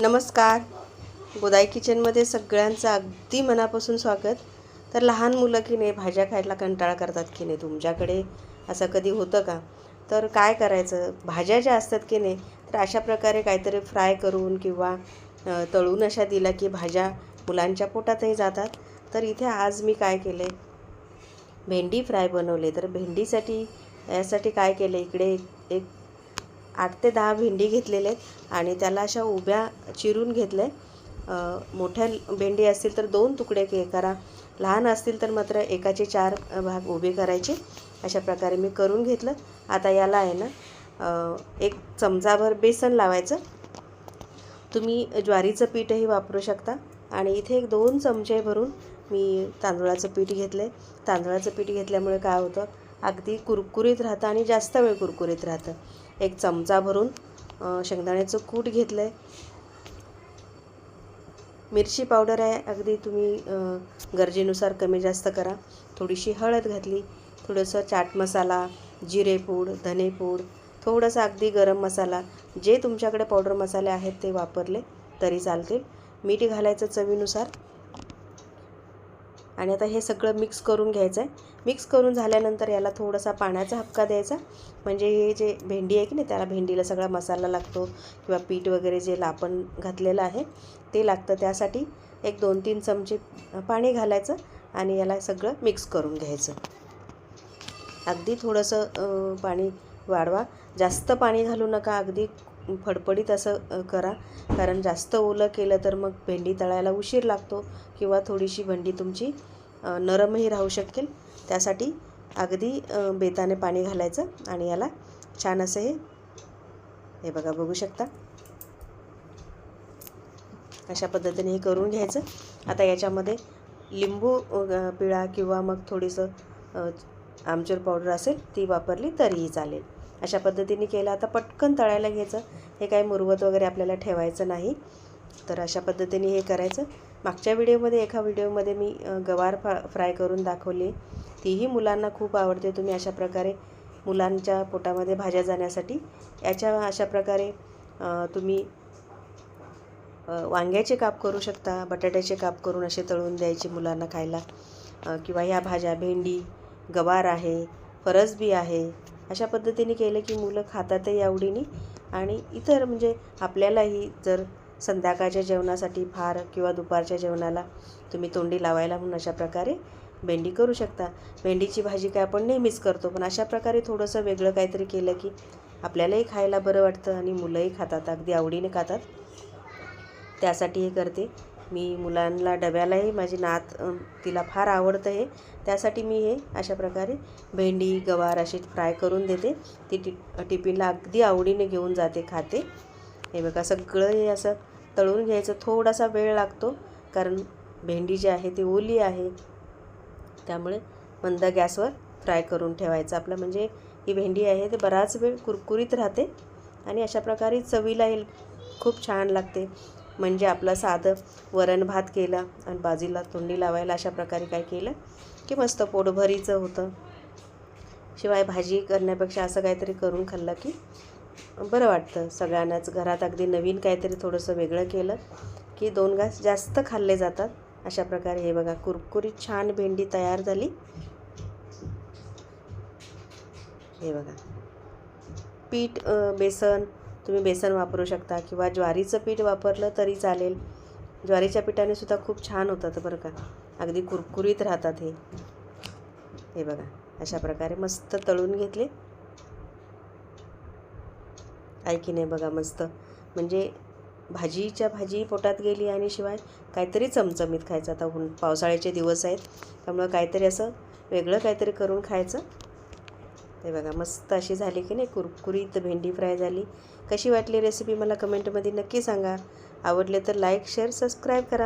नमस्कार. गोदाई किचनमध्ये सगळ्यांचं अगदी मनापासून स्वागत. तर लहान मुलं की नाही भाज्या खायला कंटाळा करतात की नाही तुमच्याकडे असं कधी होतं का? तर काय करायचं? भाज्या ज्या असतात की नाही तर अशा प्रकारे काहीतरी फ्राय करून किंवा तळून अशा दिल्या की भाज्या मुलांच्या पोटातही जातात. तर इथे आज मी काय केले भेंडी फ्राय बनवले. तर भेंडीसाठी यासाठी काय केलं इकडे एक आठ ते दहा भेंडी घेतलेले आहेत आणि त्याला अशा उभ्या चिरून घेतल्या. मोठ्या भेंडी असतील तर दोन तुकडे के करा. लहान असतील तर मात्र एकाचे चार भाग उभे करायचे. अशा प्रकारे मी करून घेतलं. आता याला आहे ना एक चमचाभर बेसन लावायचं. तुम्ही ज्वारीचं पीठही वापरू शकता. आणि इथे एक दोन चमचे भरून मी तांदूळाचं पीठ घेतलं आहे तांदूळाचं पीठ घेतल्यामुळे काय होतं? अगदी कुरकुरीत राहतं आणि जास्त वेळ कुरकुरीत राहतं. एक चमचा भरून शेंगदाण्याचं कूट घेतलं आहे मिरची पावडर आहे अगदी तुम्ही गरजेनुसार कमी जास्त करा. थोडीशी हळद घातली थोडंसं चाट मसाला जिरेपूड धनेपूड थोडंसं अगदी गरम मसाला जे तुमच्याकडे पावडर मसाले आहेत ते वापरले तरी चालतील. मीठ घालायचं चवीनुसार आणि आता हे सगळं मिक्स करून घ्यायचं आहे मिक्स करून झाल्यानंतर याला थोडासा पाण्याचा हपका द्यायचा. म्हणजे हे जे भेंडी आहे की नाही त्याला भेंडीला सगळा मसाला लागतो किंवा पीठ वगैरे जे लापण घातलेलं आहे ते लागतं. त्यासाठी एक दोन तीन चमचे पाणी घालायचं आणि याला सगळं मिक्स करून घ्यायचं. अगदी थोडंसं पाणी वाढवा. जास्त पाणी घालू नका. अगदी फडफडीत असं करा. कारण जास्त ओलं केलं तर मग भेंडी तळायला उशीर लागतो किंवा थोडीशी भेंडी तुमची नरमही राहू शकेल. त्यासाठी अगदी बेताने पाणी घालायचं आणि याला छान असं हे हे बघा बघू शकता. अशा पद्धतीने हे करून घ्यायचं. आता याच्यामध्ये लिंबू पिळा किंवा मग थोडीसं आमचूर पावडर असेल ती वापरली तरीही चालेल. अशा पद्धतीने केलं. आता पटकन तळायला घ्यायचं. हे काही मुरवत वगैरे आपल्याला ठेवायचं नाही. तर अशा पद्धतीने हे करायचं. मागच्या व्हिडिओमध्ये एका व्हिडिओमध्ये मी गवार फा फ्राय करून दाखवली. तीही मुलांना खूप आवडते. तुम्ही अशा प्रकारे मुलांच्या पोटामध्ये भाज्या जाण्यासाठी याच्या अशा प्रकारे तुम्ही वांग्याचे काप करू शकता बटाट्याचे काप करून असे तळून द्यायचे मुलांना खायला. किंवा ह्या भाज्या भेंडी गवार आहे फरसबी आहे अशा पद्धतीने केलं की मुलं खातातही आवडीने. आणि इतर म्हणजे आपल्यालाही जर संध्याकाळच्या जेवणासाठी फार किंवा दुपारच्या जेवणाला तुम्ही तोंडी लावायला म्हणून अशा प्रकारे भेंडी करू शकता. भेंडीची भाजी काय आपण नेहमीच करतो पण अशा प्रकारे थोडंसं वेगळं काहीतरी केलं की आपल्यालाही खायला बरं वाटतं आणि मुलंही खातात अगदी आवडीने खातात. त्यासाठी हे करते. मी मुलांना डब्यालाही माझी नात तिला फार आवडतं हे त्यासाठी मी हे अशा प्रकारे भेंडी गवार अशी फ्राय करून देते. ती टि टिफिनला अगदी आवडीने घेऊन जाते खाते. हे बघा सगळं हे असं तळून घ्यायचं थोडासा वेळ लागतो. कारण भेंडी जी आहे ती ओली आहे. त्यामुळे मंद गॅसवर फ्राय करून ठेवायचं. आपलं म्हणजे ही भेंडी आहे ते बराच वेळ कुरकुरीत राहते. आणि अशा प्रकारे चवीला खूप छान लागते. म्हणजे आपलं साधं वरण भात केला आणि बाजूला तोंडी लावायला अशा प्रकारे काय केलं की मस्त पोटभरीचं होतं. शिवाय भाजी करण्यापेक्षा असं काहीतरी करून खाल्लं की बरं वाटतं. सगळ्यांनाच घरात अगदी नवीन काहीतरी थोडंसं वेगळं केलं की दोन घास जास्त खाल्ले जातात. अशा प्रकारे हे बघा कुरकुरीत छान भेंडी तयार झाली. हे बघा. पीठ बेसन तुम्ही बेसन वापरू शकता किंवा ज्वारीचं पीठ वापरलं तरी चालेल. ज्वारीच्या पिठाने सुद्धा खूप छान होतात बरं का. अगदी कुरकुरीत राहतात हे. हे बघा अशा प्रकारे मस्त तळून घेतले. आहे की नाही बघा मस्त. म्हणजे भाजीच्या भाजी पोटात गेली आणि शिवाय काहीतरी चमचमीत खायचं. आता ऊन पावसाळ्याचे दिवस आहेत त्यामुळं काहीतरी असं वेगळं काहीतरी करून खायचं. हे बघा मस्त अशी झाली की नाही कुरकुरीत भेंडी फ्राय झाली. कशी वाटली रेसिपी मला कमेंटमध्ये नक्की सांगा. आवडले तर लाईक शेअर सबस्क्राईब करा.